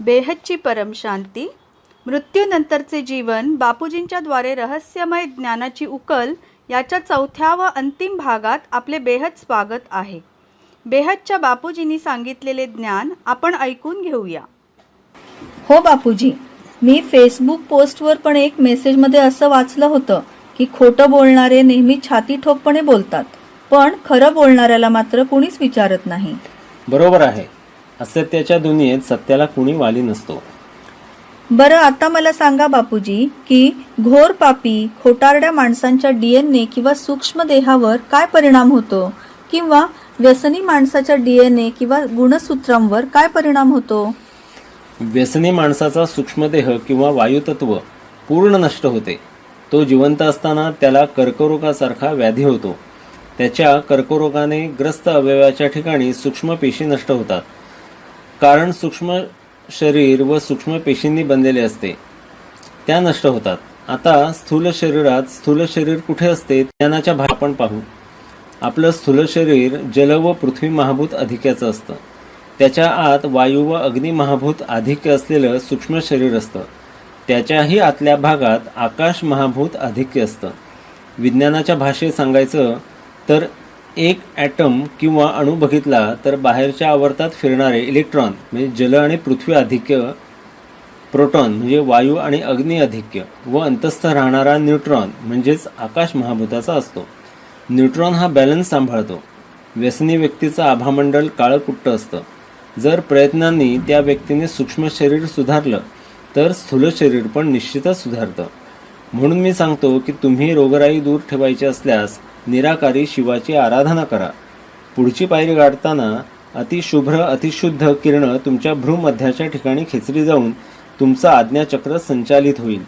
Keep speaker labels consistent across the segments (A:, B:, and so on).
A: बेहदची परमशांती मृत्यूनंतरचे जीवन बापूजींच्या द्वारे रहस्यमय ज्ञानाची उकल याच्या चौथ्या व अंतिम भागात आपले बेहद स्वागत आहे. बेहदच्या बापूजींनी सांगितलेले ज्ञान आपण ऐकून घेऊया.
B: हो बापूजी मी फेसबुक पोस्टवर पण एक मेसेजमध्ये असं वाचलं होतं की खोटं बोलणारे नेहमी छाती ठोकपणे बोलतात पण खरं बोलणाऱ्याला मात्र कुणीच विचारत नाही.
C: बरोबर आहे. असत्याच्या दुनियेत सत्याला कुणी वाली नसतो.
B: बरं आता मला सांगा बापूजी की घोर पापी खोटारड्या माणसांच्या डीएनए किंवा सूक्ष्म देहावर काय परिणाम होतो? किंवा व्यसनी माणसाच्या डीएनए किंवा गुणसूत्रांवर काय परिणाम होतो?
C: व्यसनी माणसाचा सूक्ष्मदेह किंवा वायुतत्व पूर्ण नष्ट होते. तो जिवंत असताना त्याला कर्करोगासारखा व्याधी होतो. त्याच्या कर्करोगाने ग्रस्त अवयवाच्या ठिकाणी सूक्ष्म पेशी नष्ट होतात. कारण सूक्ष्म शरीर व सूक्ष्म पेशींनी बनलेले असते. त्या नष्ट होतात. आता स्थूल शरीरात स्थूल शरीर कुठे असते ज्ञानाच्या भाग आपण पाहू. आपलं स्थूल शरीर जल व पृथ्वी महाभूत अधिक्याचं असतं. त्याच्या आत वायू व अग्नी महाभूत अधिक्य असलेलं सूक्ष्म शरीर असतं. त्याच्याही आतल्या भागात आकाश महाभूत आधिक्य असतं. विज्ञानाच्या भाषेत सांगायचं तर एक ॲटम किंवा अणू बघितला तर बाहेरच्या आवर्तात फिरणारे इलेक्ट्रॉन म्हणजे जल आणि पृथ्वी आधिक्य प्रोटॉन म्हणजे वायू आणि अग्नी अधिक्य व अंतस्थ राहणारा न्यूट्रॉन म्हणजेच आकाश महाभूताचा असतो. न्यूट्रॉन हा बॅलन्स सांभाळतो. व्यसनी व्यक्तीचं आभामंडल काळं असतं. जर प्रयत्नांनी त्या व्यक्तीने सूक्ष्म शरीर सुधारलं तर स्थूल शरीर पण निश्चितच सुधारतं. म्हणून मी सांगतो की तुम्ही रोगराई दूर ठेवायची असल्यास निराकारी शिवाची आराधना करा. पुढची पायरी गाठताना अतिशुभ्र अतिशुद्ध किरणं तुमच्या भ्रूमध्याच्या ठिकाणी खेचली जाऊन तुमचं आज्ञाचक्र संचालित होईल.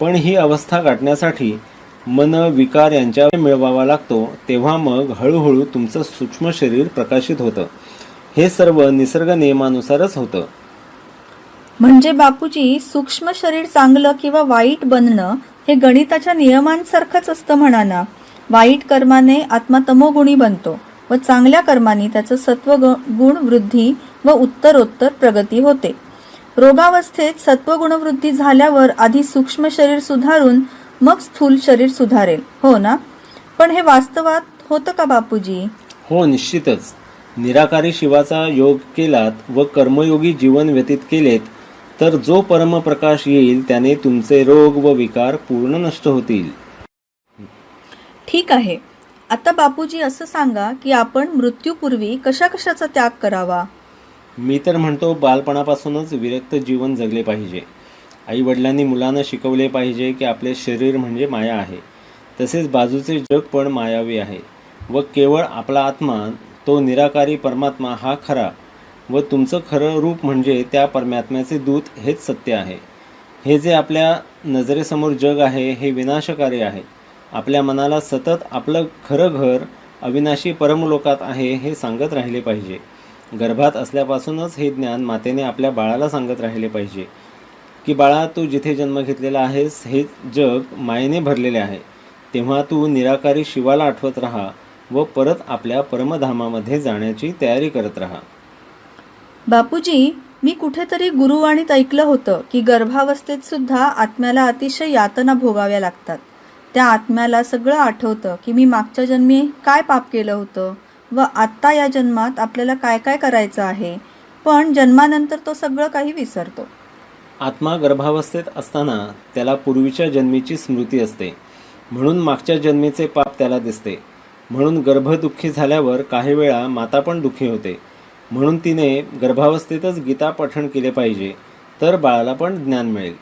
C: पण ही अवस्था गाठण्यासाठी मन विकार यांच्या मिळवावा लागतो तेव्हा मग हळूहळू तुमचं सूक्ष्म शरीर प्रकाशित होतं. हे सर्व निसर्ग नियमानुसारच होतं.
B: म्हणजे बापूजी सूक्ष्म शरीर चांगलं किंवा वाईट बनणं हे गणिताच्या नियमांसारखंच असतं म्हणा ना वाईट कर्माने आत्मा तमोगुणी बनतो व चांगल्या कर्माने त्याचं सत्व गुण वृद्धी व उत्तरोत्तर प्रगती होते. रोगावस्थेत सत्वगुणवृद्धी झाल्यावर आधी सूक्ष्म शरीर सुधारून मग स्थूल शरीर सुधारेल. हो ना? पण हे वास्तवात होतं का बापूजी?
C: हो निश्चितच. निराकारी शिवाचा योग केलात व कर्मयोगी जीवन व्यतीत केलेत तर जो परमप्रकाश येईल त्याने तुमचे रोग व विकार पूर्ण नष्ट होतील.
B: ठीक आहे. आता बापूजी असं सांगा की आपण मृत्यूपूर्वी कशा कशाचा त्याग करावा?
C: मी तर म्हणतो बालपणापासूनच विरक्त जीवन जगले पाहिजे. आई वडिलांनी मुलांना शिकवले पाहिजे की आपले शरीर म्हणजे माया आहे. तसेच बाजूचे जग पण मायावी आहे. व केवळ आपला आत्मा तो निराकारी परमात्मा हा खरा. व तुमचं खरं रूप म्हणजे त्या परमात्म्याचे दूत हेच सत्य आहे. हे जे आपल्या नजरेसमोर जग आहे हे विनाशकारी आहे. आपल्या मनाला सतत आपलं खरं घर अविनाशी परमलोकात आहे हे सांगत राहिले पाहिजे. गर्भात असल्यापासूनच हे ज्ञान मातेने आपल्या बाळाला सांगत राहिले पाहिजे. की बाळा तू जिथे जन्म घेतलेला आहेस हे जग मायेने भरलेले आहे. तेव्हा तू निराकारी शिवाला आठवत राहा व परत आपल्या परमधामामध्ये जाण्याची तयारी करत राहा.
B: बापूजी मी कुठेतरी गुरुवाणीत ऐकलं होतं की गर्भावस्थेत सुद्धा आत्म्याला अतिशय यातना भोगाव्या लागतात. त्या आत्म्याला सगळं आठवतं की मी मागच्या जन्मी काय पाप केलं होतं व आत्ता या जन्मात आपल्याला काय काय करायचं आहे. पण जन्मानंतर तो सगळं काही विसरतो.
C: आत्मा गर्भावस्थेत असताना त्याला पूर्वीच्या जन्मीची स्मृती असते. म्हणून मागच्या जन्मीचे पाप त्याला दिसते. म्हणून गर्भदुःखी झाल्यावर काही वेळा माता पण दुःखी होते. म्हणून तिने गर्भावस्थेतच गीता पठण केले पाहिजे तर बाळाला पण ज्ञान मिळेल.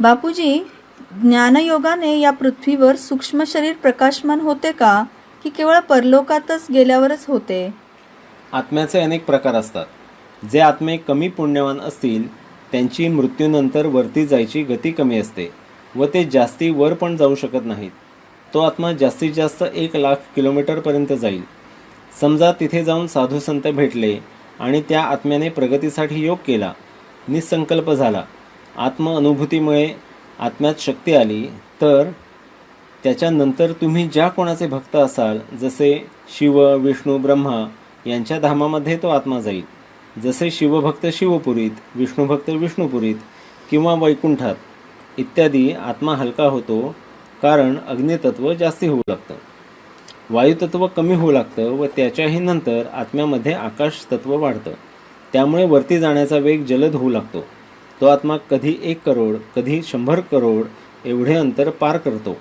B: बापूजी ज्ञानयोगाने या पृथ्वीवर सूक्ष्म शरीर प्रकाशमान होते का? की केवळ परलोकातच गेल्यावरच होते?
C: आत्म्याचे अनेक प्रकार असतात. जे आत्मे कमी पुण्यवान असतील त्यांची मृत्यूनंतर वरती जायची गती कमी असते व ते जास्ती वर पण जाऊ शकत नाहीत. तो आत्मा जास्तीत जास्त एक लाख किलोमीटरपर्यंत जाईल. समजा तिथे जाऊन साधू संत भेटले आणि त्या आत्म्याने प्रगतीसाठी योग केला. निसंकल्प झाला. आत्म अनुभूतीमुळे आत्म्यात शक्ती आली तर त्याच्यानंतर तुम्ही ज्या कोणाचे भक्त असाल जसे शिव विष्णू ब्रह्मा यांच्या धामामध्ये तो आत्मा जाईल. जसे शिवभक्त शिवपुरीत विष्णुभक्त विष्णुपुरीत किंवा वैकुंठात इत्यादी आत्मा हलका होतो कारण अग्नितत्व जास्ती होऊ लागतं. वायुतत्व कमी होऊ लागतं व त्याच्याही नंतर आत्म्यामध्ये आकाश तत्व वाढतं. त्यामुळे वरती जाण्याचा वेग जलद होऊ लागतो. तो आत्मा कधी एक करोड कधी शंभर करोड एवढे अंतर पार करतो.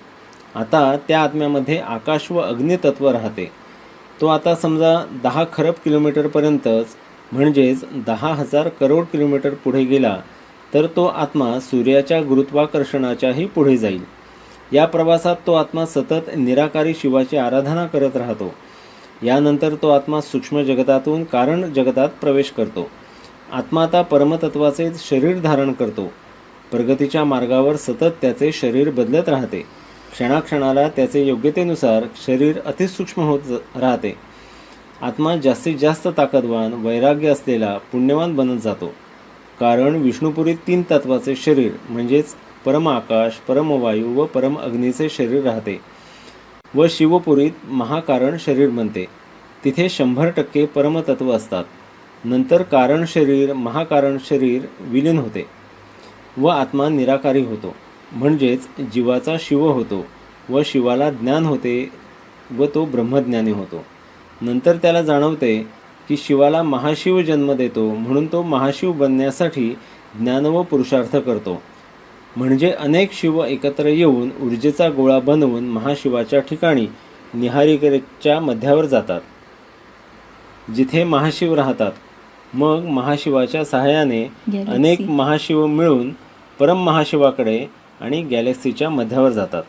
C: आता त्या आत्म्यामध्ये आकाश व अग्नितत्व राहते. तो आता समजा दहा खरब किलोमीटरपर्यंतच म्हणजेच दहा हजार करोड किलोमीटर पुढे गेला तर तो आत्मा सूर्याच्या गुरुत्वाकर्षणाच्याही पुढे जाईल. या प्रवासात तो आत्मा सतत निराकारी शिवाची आराधना करत राहतो. यानंतर तो आत्मा सूक्ष्म जगतातून कारण जगतात प्रवेश करतो. आत्मा आता परमतत्वाचे शरीर धारण करतो. प्रगतीच्या मार्गावर सतत त्याचे शरीर बदलत राहते. क्षणाक्षणाला त्याचे योग्यतेनुसार शरीर अतिसूक्ष्म होत राहते. आत्मा जास्तीत जास्त ताकदवान वैराग्य असलेला पुण्यवान बनत जातो. कारण विष्णुपुरीत तीन तत्वाचे शरीर म्हणजेच परम आकाश परमवायू व परम अग्नीचे शरीर राहते व शिवपुरीत महाकारण शरीर बनते. तिथे शंभर टक्के परमतत्व असतात. नंतर कारण शरीर महाकारण शरीर विलीन होते व आत्मा निराकारी होतो. म्हणजेच जीवाचा शिव होतो व शिवाला ज्ञान होते व तो ब्रह्मज्ञानी होतो. नंतर त्याला जाणवते की शिवाला महाशिव जन्म देतो म्हणून तो महाशिव बनण्यासाठी ज्ञान व पुरुषार्थ करतो. म्हणजे अनेक शिव एकत्र येऊन ऊर्जेचा गोळा बनवून महाशिवाच्या ठिकाणी निहारिकेच्या मध्यावर जातात जिथे महाशिव राहतात. मग महाशिवाच्या सहाय्याने
B: Galaxy.
C: अनेक महाशिव मिळून परम महाशिवाकडे आणि गॅलेक्सीच्या मध्यावर जातात.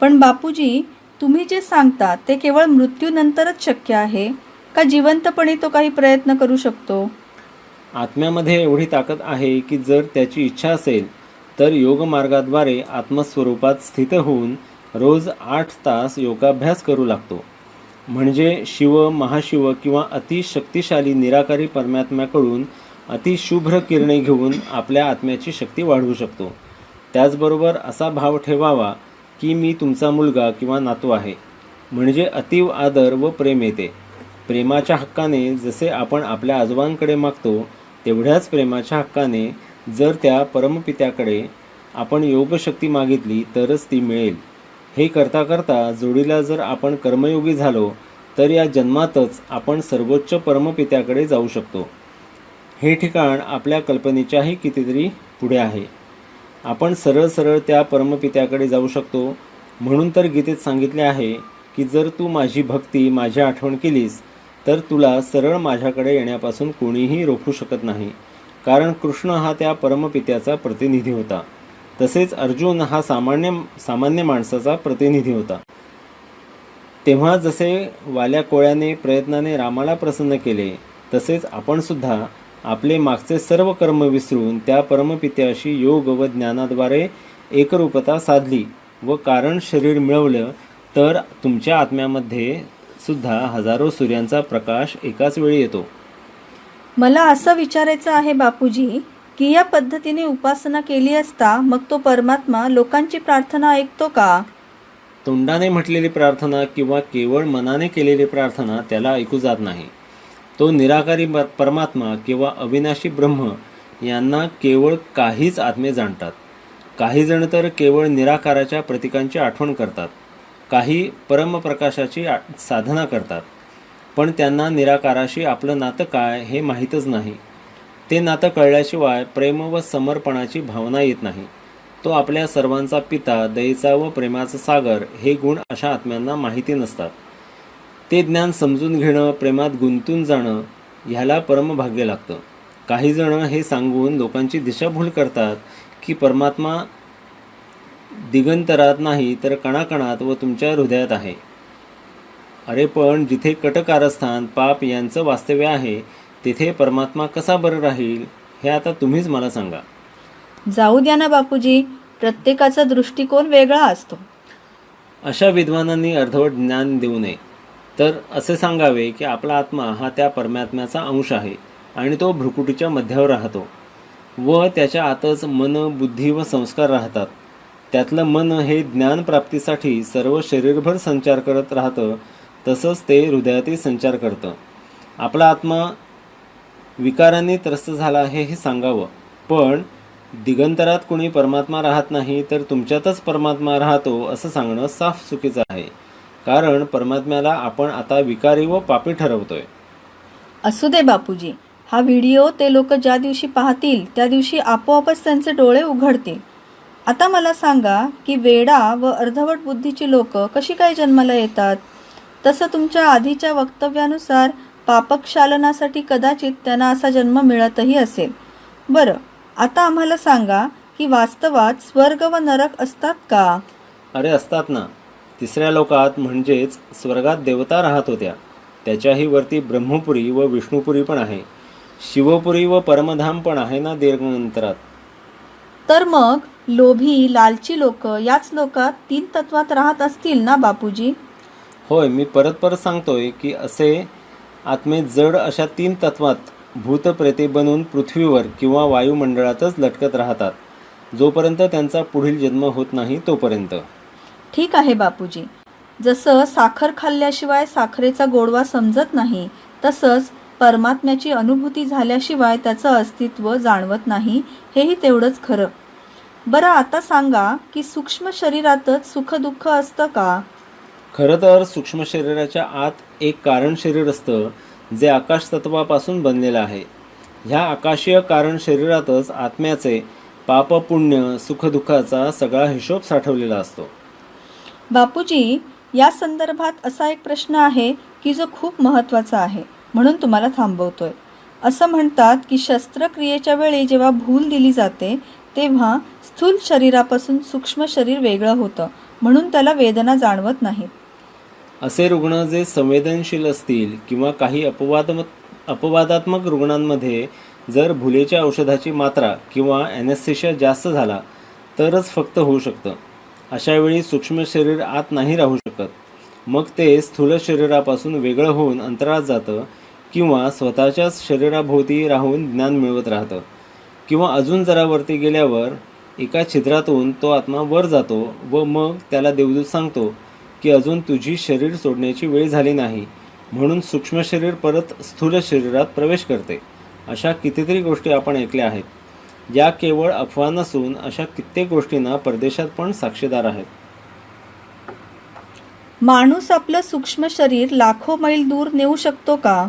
B: पण बापूजी तुम्ही जे सांगता ते केवळ मृत्यूनंतरच शक्य आहे? का जिवंतपणी तो काही प्रयत्न करू शकतो?
C: आत्म्यामध्ये एवढी ताकद आहे की जर त्याची इच्छा असेल तर योगमार्गाद्वारे आत्मस्वरूपात स्थित होऊन रोज आठ तास योगाभ्यास करू लागतो. म्हणजे शिव महाशिव किंवा अतिशक्तिशाली निराकारी परमात्म्याकडून अतिशुभ्र किरणे घेऊन आपल्या आत्म्याची शक्ती वाढवू शकतो. त्याचबरोबर असा भाव ठेवावा की मी तुमचा मुलगा किंवा नातू आहे. म्हणजे अतीव आदर व प्रेम येते. प्रेमाच्या हक्काने जसे आपण आपल्या आजोबांकडे मागतो तेवढ्याच प्रेमाच्या हक्काने जर त्या परमपित्याकडे आपण योगशक्ती मागितली तरच ती मिळेल. हे करता करता जोडीला जर आपण कर्मयोगी झालो तर या जन्मातच आपण सर्वोच्च परमपित्याकडे जाऊ शकतो. हे ठिकाण आपल्या कल्पनेच्याही कितीतरी पुढे आहे. आपण सरळ सरळ त्या परमपित्याकडे जाऊ शकतो. म्हणून तर गीतेत सांगितले आहे की जर तू माझी भक्ती माझी आठवण केलीस तर तुला सरळ माझ्याकडे येण्यापासून कोणीही रोखू शकत नाही. कारण कृष्ण हा त्या परमपित्याचा प्रतिनिधी होता. तसेच अर्जुन हा सामान्य सामान्य माणसाचा प्रतिनिधी होता. तेव्हा जसे वाल्या कोळ्याने प्रयत्नाने रामाला प्रसन्न केले तसेच आपणसुद्धा आपले मागचे सर्व कर्म विसरून त्या परमपित्याशी योग व ज्ञानाद्वारे एकरूपता साधली व कारण शरीर मिळवलं तर तुमच्या आत्म्यामध्ये सुद्धा हजारो सूर्यांचा प्रकाश एकाच वेळी येतो.
B: मला असं विचारायचं आहे बापूजी की या पद्धतीने उपासना केली असता मग तो परमात्मा लोकांची प्रार्थना ऐकतो का?
C: तोंडाने म्हटलेली प्रार्थना किंवा केवळ मनाने केलेली प्रार्थना त्याला ऐकू जात नाही. तो निराकारी परमात्मा किंवा अविनाशी ब्रह्म यांना केवळ काहीच आत्मे जाणतात. काही जण तर केवळ निराकाराच्या प्रतीकांची आठवण करतात. काही परमप्रकाशाची आ- साधना करतात. पण त्यांना निराकाराशी आपलं नातं काय हे माहीतच नाही. ते नातं कळल्याशिवाय प्रेम व समर्पणाची भावना येत नाही. तो आपल्या सर्वांचा पिता दयेचा व प्रेमाचा सागर हे गुण अशा आत्म्यांना माहिती नसतात. ते ज्ञान समजून घेणं प्रेमात गुंतून जाणं ह्याला परमभाग्य लागतं. काही जण हे सांगून लोकांची दिशाभूल करतात की परमात्मा दिगंतरात नाही तर कणाकणात व तुमच्या हृदयात आहे. अरे पण जिथे कटकारस्थान पाप यांचं वास्तव्य आहे तिथे परमात्मा कसा बरं राहील हे आता तुम्हीच मला सांगा.
B: जाऊ द्या ना बापूजी प्रत्येकाचा दृष्टिकोन वेगळा असतो.
C: अशा विद्वानांनी अर्धवट ज्ञान देऊ नये. तर असे सांगावे की आपला आत्मा हा त्या परमात्म्याचा अंश आहे आणि तो भ्रुकुटीच्या मध्यावर राहतो. व त्याच्या आतच मन बुद्धी व संस्कार राहतात. त्यातलं मन हे ज्ञानप्राप्तीसाठी सर्व शरीरभर संचार करत राहतं तसंच ते हृदयातही संचार करतं. आपला आत्मा विकारांनी त्रस्त झाला आहे हे सांगावं. पण दिगंतरात कुणी परमात्मा राहत नाही तर तुमच्यातच परमात्मा राहतो असं सांगणं साफ चुकीचं आहे. कारण परमात्म्याला आपण आता विकारी व पापी ठरवतोय.
B: असू दे बापूजी हा व्हिडिओ ते लोक ज्या दिवशी पाहतील त्या दिवशी आपोआपच त्यांचे डोळे उघडतील. आता मला सांगा की वेडा व अर्धवट बुद्धीची लोक कशी काय जन्माला येतात? तसं तुमच्या आधीच्या वक्तव्यानुसार पापक्षालनासाठी कदाचित त्यांना असा जन्म मिळतही असेल. बरं आता आम्हाला सांगा की वास्तवात स्वर्ग व नरक असतात का?
C: अरे असतात ना. तिसऱ्या लोकात म्हणजेच स्वर्गात देवता राहत होत्या. त्याच्याही वरती ब्रह्मपुरी व विष्णुपुरी पण आहे. शिवपुरी व परमधाम पण आहे ना दीर्घांतरात?
B: तर मग लोभी लालची लोक याच लोकात तीन तत्वात राहत असतील ना बापूजी?
C: होय मी परत परत सांगतोय की असे आत्मे जड अशा तीन तत्वात भूतप्रेते बनून पृथ्वीवर किंवा वायुमंडळातच लटकत राहतात. जोपर्यंत त्यांचा पुढील जन्म होत नाही तोपर्यंत.
B: ठीक आहे बापूजी. जसं साखर खाल्ल्याशिवाय साखरेचा गोडवा समजत नाही तसंच परमात्म्याची अनुभूती झाल्याशिवाय त्याचं अस्तित्व जाणवत नाही हेही तेवढंच खरं. बरं आता सांगा की सूक्ष्म शरीरातच सुखदुःख असतं का?
C: खरं तर सूक्ष्म शरीराच्या आत एक कारण शरीर असतं जे आकाश तत्वापासून बनलेलं आहे. ह्या आकाशीय कारण शरीरातच आत्म्याचे पापपुण्य सुखदुःखाचा सगळा हिशोब साठवलेला असतो.
B: बापूजी या संदर्भात असा एक प्रश्न आहे की जो खूप महत्त्वाचा आहे म्हणून तुम्हाला थांबवतोय. असं म्हणतात की शस्त्रक्रियेच्या वेळी जेव्हा भूल दिली जाते तेव्हा स्थूल शरीरापासून सूक्ष्म शरीर वेगळं होतं म्हणून त्याला वेदना जाणवत नाहीत.
C: असे रुग्ण जे संवेदनशील असतील किंवा काही अपवाद अपवादात्मक रुग्णांमध्ये जर भुलेच्या औषधाची मात्रा किंवा ॲनेस्थेशिया जास्त झाला तरच फक्त होऊ शकतं. अशावेळी सूक्ष्म शरीर आत नाही राहू शकत. मग ते स्थूल शरीरापासून वेगळं होऊन अंतराळात जातं किंवा स्वतःच्याच शरीराभोवती राहून ज्ञान मिळवत राहतं. किंवा अजून जरा वरती गेल्यावर एका छिद्रातून तो आत्मा वर जातो व मग त्याला देवदूत सांगतो की अजून तुझी शरीर सोडण्याची वेळ झाली नाही. म्हणून सूक्ष्म शरीर परत स्थूल शरीरात प्रवेश करते. अशा कितीतरी गोष्टी आपण ऐकल्या आहेत. या केवळ अफवा नसून अशा कित्येक गोष्टींना परदेशात पण साक्षीदार आहेत.
B: माणूस आपलं सूक्ष्म शरीर लाखो मैल दूर नेऊ शकतो का?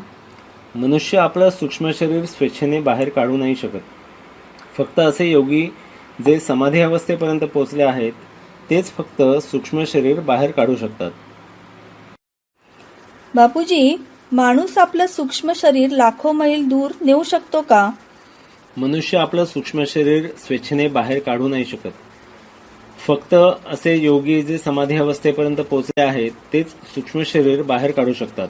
C: मनुष्य आपलं सूक्ष्म शरीर स्वेच्छेने बाहेर काढू नाही शकत. फक्त असे योगी जे समाधी अवस्थेपर्यंत पोचले आहेत तेच फक्त सूक्ष्म शरीर बाहेर काढू शकतात.
B: बापूजी माणूस आपलं सूक्ष्म शरीर लाखो मैल दूर नेऊ शकतो का?
C: मनुष्य आपलं सूक्ष्म शरीर स्वेच्छेने बाहेर काढू नाही शकत. फक्त असे योगी जे समाधी अवस्थेपर्यंत पोचले आहेत तेच सूक्ष्म शरीर बाहेर काढू शकतात.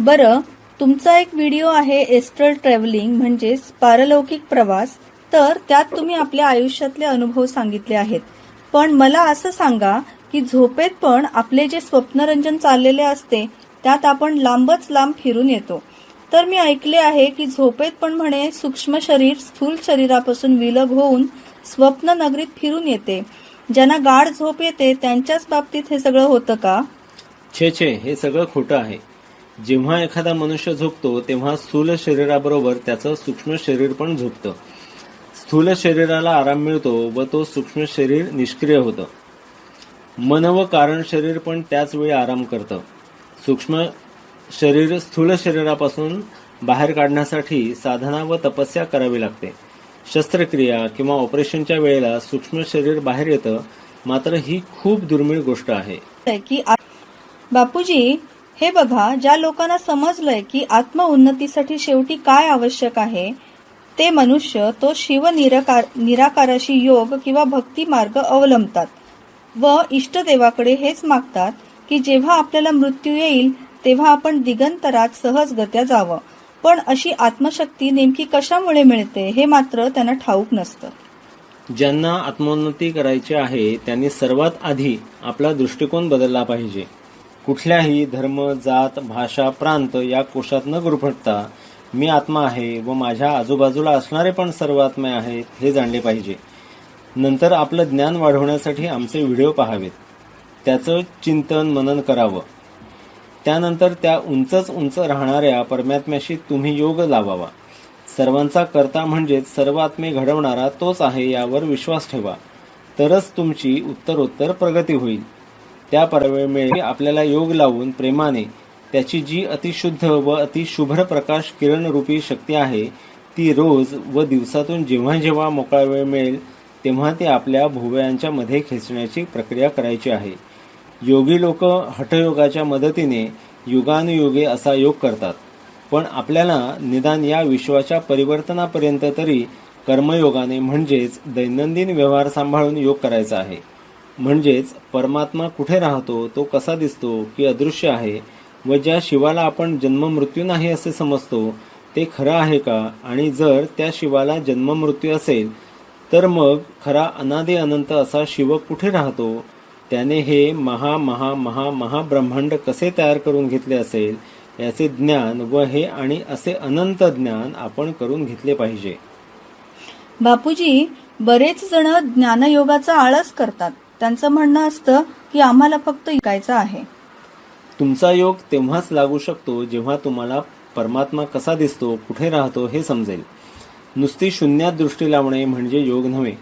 B: बरं तुमचा एक व्हिडिओ आहे एस्ट्रल ट्रॅव्हलिंग म्हणजेच पारलौकिक प्रवास. तर त्यात तुम्ही आपल्या आयुष्यातले अनुभव सांगितले आहेत. पण मला असं सांगा की झोपेत पण आपले जे स्वप्नरंजन चाललेले असते त्यात आपण लांबच लांब फिरून येतो. तर मी ऐकले आहे की झोपेत पण म्हणे सूक्ष्म शरीर स्थूल शरीरापासून विलग होऊन स्वप्न नगरीत फिरून येते. ज्यांना गाढ झोप येते त्यांच्याच बाबतीत हे सगळं होतं का?
C: छे छे हे सगळं खोटं आहे. जेव्हा एखादा मनुष्य झोपतो तेव्हा स्थूल शरीराबरोबर त्याचं सूक्ष्म शरीर पण झोपतं. स्थूल शरीराला आराम मिळतो व तो सूक्ष्म शरीर निष्क्रिय होतं. मन व कारण शरीर पण त्याच वेळी आराम करतं. सूक्ष्म शरीर स्थूल शरीरापासून बाहेर काढण्यासाठी साधना व तपस्या करावी लागते. शस्त्रक्रिया किंवा ऑपरेशनच्या वेळेला सूक्ष्म शरीर बाहेर येतं मात्र ही खूप दुर्मिळ गोष्ट आहे.
B: की बापूजी हे बघा ज्या लोकांना समजलंय की आत्मउन्नतीसाठी शेवटी काय आवश्यक आहे ते मनुष्य तो शिव निराकार निराकाराशी योग किंवा भक्ती मार्ग अवलंबतात. व इष्टदेवाकडे हेच मागतात की जेव्हा आपल्याला मृत्यू येईल तेव्हा आपण दिगंतरात सहजगत्या जावं. पण अशी आत्मशक्ती नेमकी कशामुळे मिळते हे मात्र त्यांना ठाऊक नसतं.
C: ज्यांना आत्मोन्नती करायची आहे त्यांनी सर्वात आधी आपला दृष्टिकोन बदलला पाहिजे. कुठल्याही धर्म जात भाषा प्रांत या कोशात न गुरफटता मी आत्मा आहे व माझ्या आजूबाजूला असणारे पण सर्व आत्मे आहेत हे जाणले पाहिजे. नंतर आपलं ज्ञान वाढवण्यासाठी आमचे व्हिडिओ पाहावेत. त्याचं चिंतन मनन करावं. त्यानंतर त्या उंचच उंच राहणाऱ्या परमात्म्याशी तुम्ही योग लावावा. सर्वांचा करता म्हणजेच सर्व आत्मे घडवणारा तोच आहे यावर विश्वास ठेवा. तरच तुमची उत्तरोत्तर प्रगती होईल. त्या परवेळी आपल्याला योग लावून प्रेमाने त्याची जी अतिशुद्ध व अतिशुभ्र प्रकाश किरणरूपी शक्ती आहे ती रोज व दिवसातून जेव्हा जेव्हा मोकळा वेळ मिळेल तेव्हा ती आपल्या भुवयांच्या मध्ये खेचण्याची प्रक्रिया करायची आहे. योगी लोक हठयोगाच्या मदतीने युगानुयुगे असा योग करतात. पण आपल्याला निदान या विश्वाच्या परिवर्तनापर्यंत तरी कर्मयोगाने म्हणजेच दैनंदिन व्यवहार सांभाळून योग करायचा आहे. म्हणजेच परमात्मा कुठे राहतो तो कसा दिसतो की अदृश्य आहे व ज्या शिवाला आपण जन्ममृत्यू नाही असे समजतो ते खरं आहे का? आणि जर त्या शिवाला जन्ममृत्यू असेल तर मग खरा अनादे अनंत असा शिव कुठे राहतो? त्याने हे महा महा महा महाब्रह्मांड कसे तयार करून घेतले असेल याचे ज्ञान व हे आणि असे अनंत ज्ञान आपण करून घेतले पाहिजे.
B: बापूजी बरेच जण ज्ञानयोगाचा आळस करतात. त्यांचं म्हणणं असतं की आम्हाला फक्त ऐकायचं आहे.
C: तुमचा योग तेव्हाच लागू शकतो जेव्हा तुम्हाला परमात्मा कसा दिसतो कुठे राहतो हे समजेल. नुसती शून्यात दृष्टी लावणे म्हणजे योग नव्हे.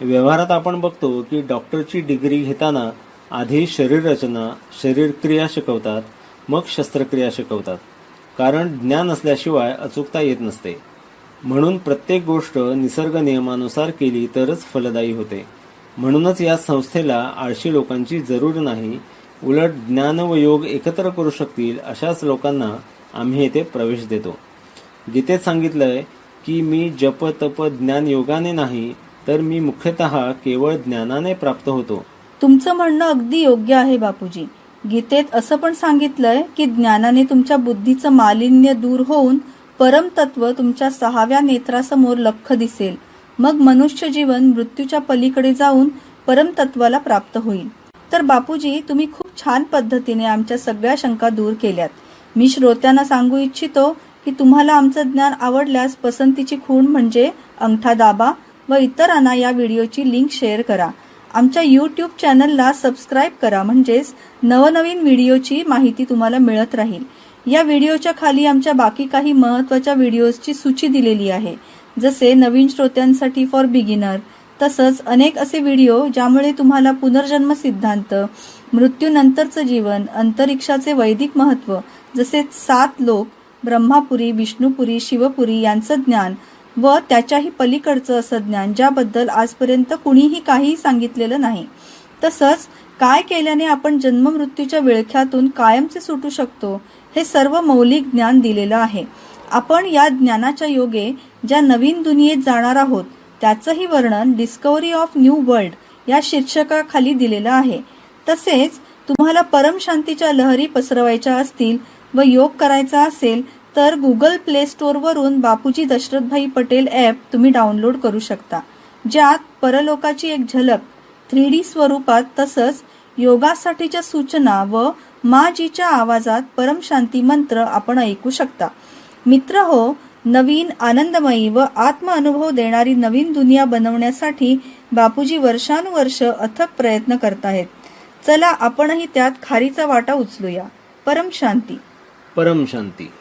C: व्यवहारात आपण बघतो की डॉक्टरची डिग्री घेताना आधी शरीर रचना शरीरक्रिया शिकवतात मग शस्त्रक्रिया शिकवतात. कारण ज्ञान असल्याशिवाय अचूकता येत नसते. म्हणून प्रत्येक गोष्ट निसर्ग नियमानुसार केली तरच फलदायी होते. म्हणूनच या संस्थेला आळशी लोकांची जरूर नाही उलट ज्ञान व योग एकत्र करू शकतील अशाच लोकांना आम्ही येथे प्रवेश देतो. गीतेत सांगितलंय की मी जप तप ज्ञान योगाने नाही तर मी मुख्यतः केवळ ज्ञानाने प्राप्त होतो.
B: तुमचं म्हणणं अगदी योग्य आहे बापूजी. गीतेत असं पण सांगितलंय की ज्ञानाने तुमच्या बुद्धीचं मालिन्य दूर होऊन परमतत्व तुमच्या सहाव्या नेत्रासमोर लख्ख दिसेल. मग मनुष्य जीवन मृत्यूच्या पलीकडे जाऊन परमतत्वाला प्राप्त होईल. तर बापूजी तुम्ही खूप छान पद्धतीने आमच्या सगळ्या शंका दूर केल्यात. मी श्रोत्यांना सांगू इच्छितो की तुम्हाला आमचं ज्ञान आवडल्यास पसंतीची खूण म्हणजे अंगठा दाबा व इतरांना या व्हिडिओची लिंक शेअर करा. आमच्या यूट्यूब चॅनलला सबस्क्राईब करा म्हणजेच नवनवीन व्हिडिओची माहिती तुम्हाला मिळत राहील. या व्हिडिओच्या खाली आमच्या बाकी काही महत्त्वाच्या व्हिडिओजची सूची दिलेली आहे. जसे नवीन श्रोत्यांसाठी फॉर बिगिनर तसंच अनेक असे व्हिडिओ ज्यामुळे तुम्हाला पुनर्जन्म सिद्धांत मृत्यूनंतरचं जीवन अंतरिक्षाचे वैदिक महत्त्व जसे सात लोक ब्रह्मापुरी विष्णुपुरी शिवपुरी यांचं ज्ञान व त्याच्याही पलीकडचं असं ज्ञान ज्याबद्दल आजपर्यंत कुणीही काहीही सांगितलेलं नाही. तसंच काय केल्याने आपण जन्ममृत्यूच्या विळख्यातून कायमचे सुटू शकतो हे सर्व मौलिक ज्ञान दिलेलं आहे. आपण या ज्ञानाच्या योगे ज्या नवीन दुनियेत जाणार आहोत त्याचंही वर्णन डिस्कवरी ऑफ न्यू वर्ल्ड या शीर्षकाखाली दिलेलं आहे. तसेच तुम्हाला परमशांतीच्या लहरी पसरवायच्या असतील व योग करायचा असेल तर गुगल प्ले स्टोअरवरून बापूजी दशरथभाई पटेल ॲप तुम्ही डाउनलोड करू शकता ज्यात परलोकाची एक झलक थ्री डी स्वरूपात तसंच योगासाठीच्या सूचना व माजीच्या आवाजात परमशांती मंत्र आपण ऐकू शकता. मित्र हो नवीन आनंदमयी व आत्मअनुभव देणारी नवीन दुनिया बनवण्यासाठी बापूजी वर्षानुवर्ष अथक प्रयत्न करतायत चला आपणही त्यात खारीचा वाटा उचलूया. परम शांती.
C: परम शांती.